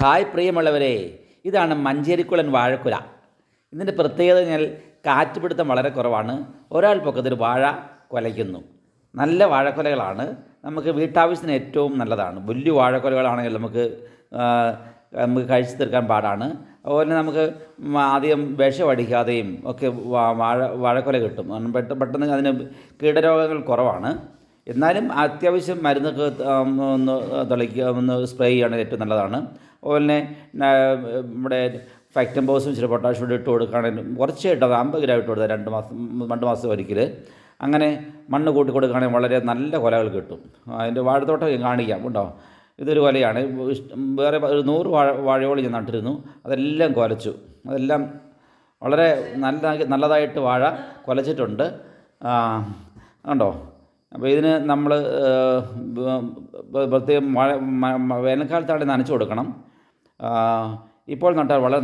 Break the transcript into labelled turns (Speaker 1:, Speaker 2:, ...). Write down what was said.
Speaker 1: Hi പ്രിയമുള്ളവരെ ഇതാണ് മഞ്ചേരിക്കുളൻ വാഴക്കുല. ഇതിന്റെ പ്രത്യേകത കഴിഞ്ഞാൽ കാറ്റുപിടുത്തം വളരെ കുറവാണ്. ഒരാൾ പൊക്കത്തിൽ വാഴ കൊലയ്ക്കുന്നു. നല്ല വാഴക്കുലകളാണ്. നമുക്ക് വീട്ടാവശ്യത്തിന് ഏറ്റവും നല്ലതാണ്. വലിയ വാഴക്കുലകളാണെങ്കിൽ നമുക്ക് നമുക്ക് കഴിച്ചു തീർക്കാൻ പാടാണ്. അതുപോലെ നമുക്ക് ആദ്യം അധികം വിഷം അടിക്കാതെയും ഒക്കെ വാഴ വാഴക്കുല കിട്ടും. പെട്ടെന്ന് അതിന് കീടരോഗങ്ങൾ കുറവാണ്. എന്നാലും അത്യാവശ്യം മരുന്നൊക്കെ ഒന്ന് തുളയ്ക്കുക ഒന്ന് സ്പ്രേ ചെയ്യുകയാണെങ്കിൽ ഏറ്റവും നല്ലതാണ്. അതുപോലെ തന്നെ നമ്മുടെ നമ്മുടെ ഫാക്ടംബോസും ഇച്ചിരി പൊട്ടാഷ്യം കൂടി ഇട്ട് കൊടുക്കുകയാണെങ്കിൽ കുറച്ച് ഇട്ടത് അമ്പത് ഗ്രാം ഇട്ട് കൊടുത്താൽ രണ്ട് മാസം രണ്ട് മാസം ഒരിക്കൽ അങ്ങനെ മണ്ണ് കൂട്ടി കൊടുക്കുകയാണെങ്കിൽ വളരെ നല്ല കൊലകൾ കിട്ടും. അതിന്റെ വാഴത്തോട്ടം കാണിക്കാം കേട്ടോ. ഇതൊരു കൊലയാണ്. വേറെ ഒരു നൂറ് വാഴ വാഴയോളം ഞാൻ നട്ടിരുന്നു. അതെല്ലാം കൊലച്ചു. അതെല്ലാം വളരെ നല്ല നല്ലതായിട്ട് വാഴ കൊലച്ചിട്ടുണ്ട്. ഉണ്ടോ അപ്പോൾ ഇതിന് നമ്മൾ പ്രത്യേകം മഴ വേനൽക്കാലത്താണ് നനച്ചു കൊടുക്കണം. ഇപ്പോൾ നട്ടാൽ വളരെ